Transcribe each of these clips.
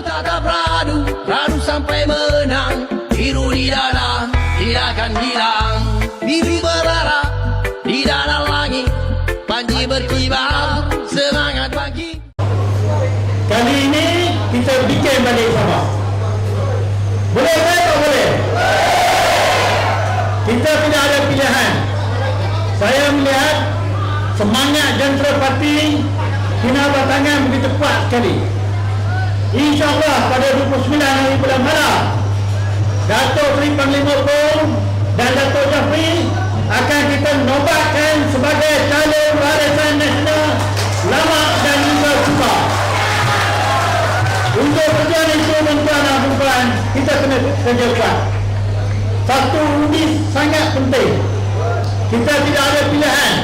tak ada beradu Beradu sampai menang Biru di dada Tidak akan hilang Bibi berdarah Di dalam langit Panji berkibar Semangat pagi Kali ini kita bikin balik Sabah. Boleh ke tak boleh? Kita tidak ada pilihan. Saya melihat semangat jentera parti Kina Batangan begitu kuat sekali. InsyaAllah pada 29 hari bulan Maret, Datuk Seri Panglima Pol dan Datuk Jafri akan kita nobatkan sebagai calon barisan nasional lama dan juga suka. Untuk tujuan itu tuan-tuan dan puan kita kena kerja kuat. Satu undi sangat penting. Kita tidak ada pilihan.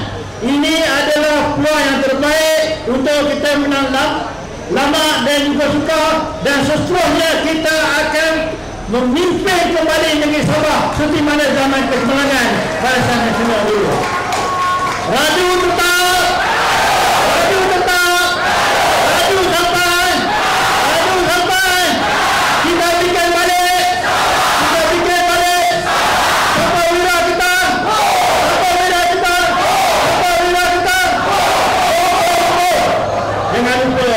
Ini adalah peluang yang terbaik untuk kita menang lama dan juga suka dan seterusnya kita akan memimpin kembali negeri Sabah seperti mana zaman kesemangan Barisan Nasional dulu. Radu tetap! Radu tetap! Radu sampai! Radu sampai! Kita bikin balik! Kita bikin balik! Siapa wira kita? Siapa wira kita? Siapa wira kita? Jangan lupa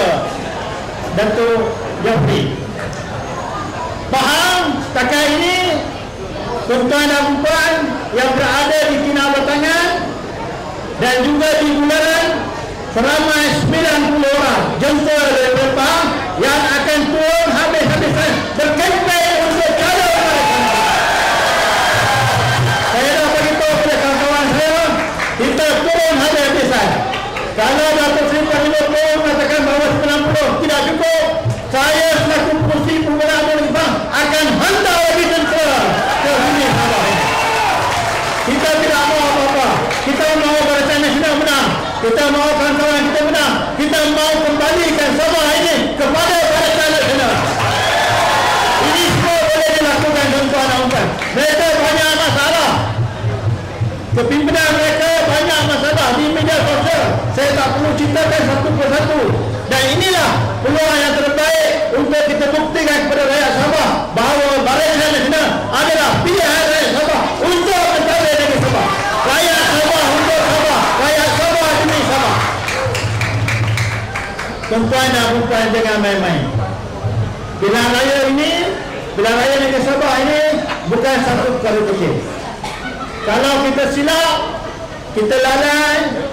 Datuk Jafri. Faham setakat ini tuan dan puan yang berada di Kinabatangan dan juga di Bularan seramai 90 orang jentera dari Kita tidak mau apa-apa. Kita mau Barisan Nasional menang. Kita mau kawan-kawan kita menang. Kita mau kembalikan Sabah ini kepada Barisan Nasional. Ini semua boleh dilakukan tuan-tuan dan. Mereka banyak masalah. Kepimpinan mereka banyak masalah di media sosial. Saya tak perlu ceritakan satu persatu. Dan inilah peluang yang terbaik Tuan-tuan dan puan jangan main-main. Pilihan raya ini, pilihan raya negeri Sabah ini bukan satu perkara kecil. Kalau kita silap, kita lalai,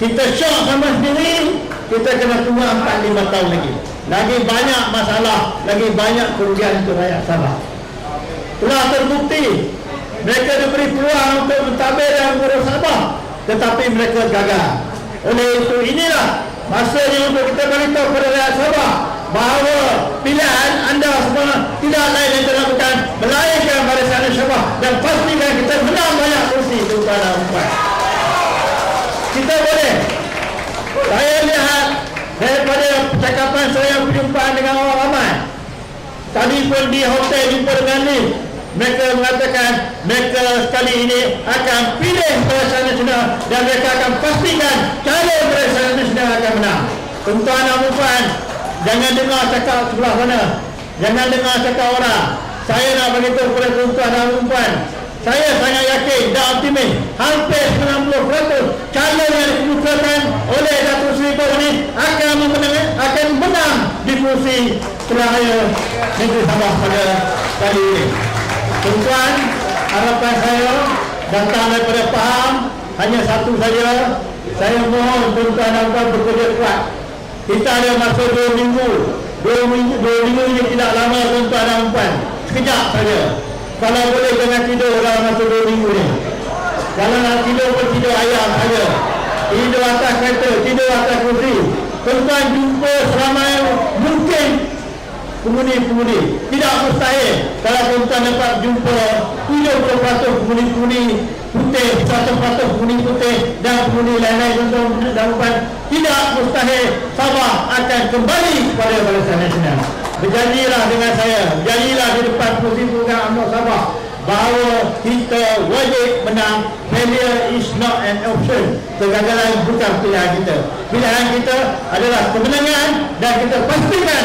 kita syok sama sendiri, kita kena tunggu 4-5 tahun lagi. Lagi banyak masalah, lagi banyak kerugian untuk rakyat Sabah. Telah terbukti, mereka diberi peluang untuk mentadbir dan mengurus Sabah, tetapi mereka gagal. Oleh itu inilah masanya untuk kita beritahu kepada rakyat Sabah bahawa pilihan anda semua tidak lain yang telah bukan melainkan barisan Sabah dan pastikan kita menang banyak kursi tuan dan puan. Kita boleh. Saya lihat daripada percakapan saya perjumpaan dengan orang ramai. Tadi pun di hotel jumpa dengan ni. Mereka mengatakan mereka sekali ini akan pilih Barisan Nasional dan mereka akan pastikan calon Barisan Nasional akan menang. Tuan-tuan dan puan, jangan dengar cakap sebelah mana. Jangan dengar cakap orang. Saya nak beritahu kepada tuan-tuan dan puan. Saya sangat yakin dan optimis hampir 90% calon yang dikemukakan oleh Datuk Seri Paul ini akan memenang, akan menang di kursi Pilihan Negeri Sabah pada kali ini. Tuan-tuan, harapan saya datang daripada Pahang hanya satu saja. Saya mohon tuan-tuan dan puan bekerja kuat. Kita ada masa dua minggu. Dua minggu, dua minggu ini tidak lama tuan-tuan dan puan. Sekejap saja. Kalau boleh jangan tidur dalam masa dua minggu ni. Kalau nak tidur pun tidur ayam saja. Tidur atas kereta, tidur atas kursi. Tuan-tuan jumpa selama mungkin pengundi-pengundi. Tidak mustahil kalau tuan-tuan dapat jumpa 70% pengundi-pengundi putih, 100% pengundi putih dan pengundi lain-lain dan puan. Tidak mustahil Sabah akan kembali kepada Barisan Nasional. Berjanjilah dengan saya, berjanjilah di depan program UMNO Sabah bahawa kita wajib menang failure is not an option kegagalan bukan pilihan kita pilihan kita adalah kemenangan dan kita pastikan